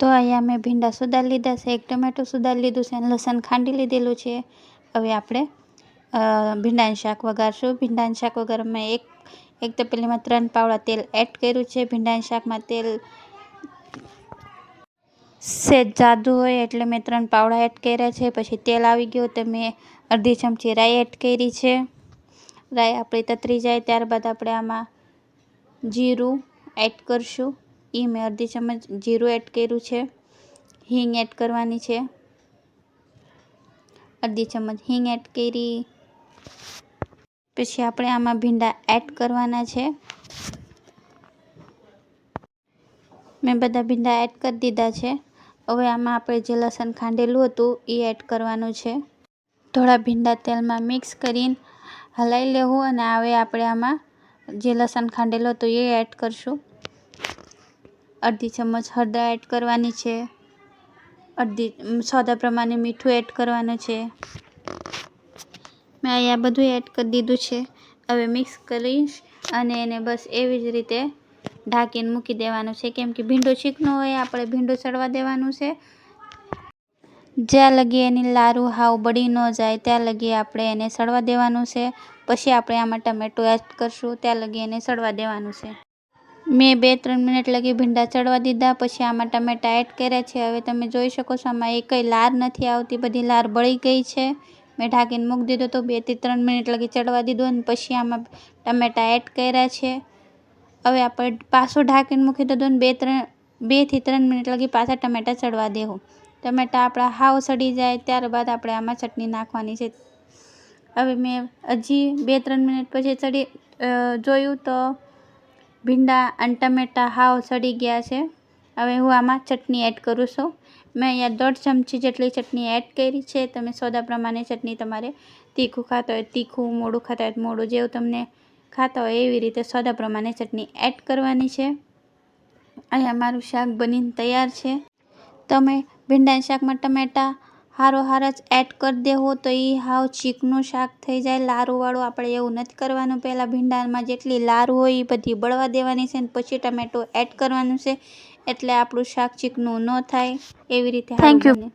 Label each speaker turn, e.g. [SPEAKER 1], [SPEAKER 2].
[SPEAKER 1] તો અહીંયા મેં ભીંડા સુધારી લીધા છે, એક ટમેટું સુધારી લીધું છે અને લસણ ખાંડી લીધેલું છે. હવે આપણે ભીંડાનું શાક વઘારશું. ભીંડાનું શાક વઘારમાં એક એક તપેલીમાં ત્રણ પાવડા તેલ એડ કર્યું છે. ભીંડાના શાકમાં તેલ સેજ જાદુ હોય એટલે મેં ત્રણ પાવડા એડ કર્યા છે. પછી તેલ આવી ગયું તો મેં અડધી ચમચી રાઈ એડ કરી છે. રાઈ આપણી તતરી જાય ત્યારબાદ આપણે આમાં જીરું એડ કરશું. એ મેં અડધી ચમચ જીરું એડ કર્યું છે, હિંગ એડ કરવાની છે. અડધી ચમચ હિંગ એડ કરી. પછી આપણે આમાં ભીંડા એડ કરવાના છે. મેં બધા ભીંડા એડ કરી દીધા છે. હવે આમાં આપણે જે લસણ ખાંડેલું હતું એ એડ કરવાનું છે. થોડા ભીંડા તેલમાં મિક્સ કરીને હલાવી લેવું અને હવે આપણે આમાં જે લસણ ખાંડેલું હતું એ એડ કરશું. અડધી ચમચ હળદર એડ કરવાની છે. અડધી સોદા પ્રમાણે મીઠું એડ કરવાનું છે. મેં અહીંયા બધું એડ કરી દીધું છે. હવે મિક્સ કરીશ અને એને બસ એવી જ રીતે ઢાંકીને મૂકી દેવાનું છે. કેમ કે ભીંડો ચીકણો હોય, આપણે ભીંડો ચડવા દેવાનું છે. જ્યાં લગી એની લારું હાવ બળી ન જાય, ત્યાં લગી આપણે એને સડવા દેવાનું છે. પછી આપણે આમાં ટમેટો એડ કરશું, ત્યાં લગી એને સડવા દેવાનું છે. મેં બે ત્રણ મિનિટ લગી ભીંડા ચડવા દીધા, પછી આમાં ટમેટા એડ કર્યા છે. હવે તમે જોઈ શકો છો, આમાં એકય લાર નથી આવતી, બધી લાર બળી ગઈ છે. મેં ઢાંકીને મૂકી દીધો તો બેથી ત્રણ મિનિટ લગી ચડવા દીધો અને પછી આમાં ટમેટા એડ કર્યા છે. હવે આપણે પાછું ઢાંકીને મૂકી દીધો ને બે ત્રણ બેથી ત્રણ મિનિટ લગી પાછા ટમેટા ચડવા દેવું ટમેટા આપણા હાવ સડી જાય, ત્યારબાદ આપણે આમાં ચટણી નાખવાની છે. હવે મેં હજી બે ત્રણ મિનિટ પછી ચડી જોયું તો ભીંડા અને ટમેટા હાવ સડી ગયા છે. હવે હું આમાં ચટણી એડ કરું છું. મેં અહીંયા દોઢ ચમચી જેટલી ચટણી એડ કરી છે. તમે સોદા પ્રમાણે ચટણી તમારે તીખું ખાતા હોય, તીખું, મોડું ખાતા હોય, મોડું જેવું તમને ખાતા હોય એવી રીતે સોદા પ્રમાણે ચટણી એડ કરવાની છે. અહીંયા મારું શાક બનીને તૈયાર છે. તમે ભીંડાના શાકમાં ટમેટાં હારો હાર જ એડ કરી દેવો તો એ હાવ ચીકનું શાક થઈ જાય. લારુંવાળું આપણે એવું નથી કરવાનું. પહેલાં ભીંડામાં જેટલી લારું હોય એ બધી બળવા દેવાની છે ને પછી ટમેટો એડ કરવાનું છે. એટલે આપણું શાક ચીકનું ન થાય. એવી રીતે
[SPEAKER 2] થેન્ક.
[SPEAKER 1] બને.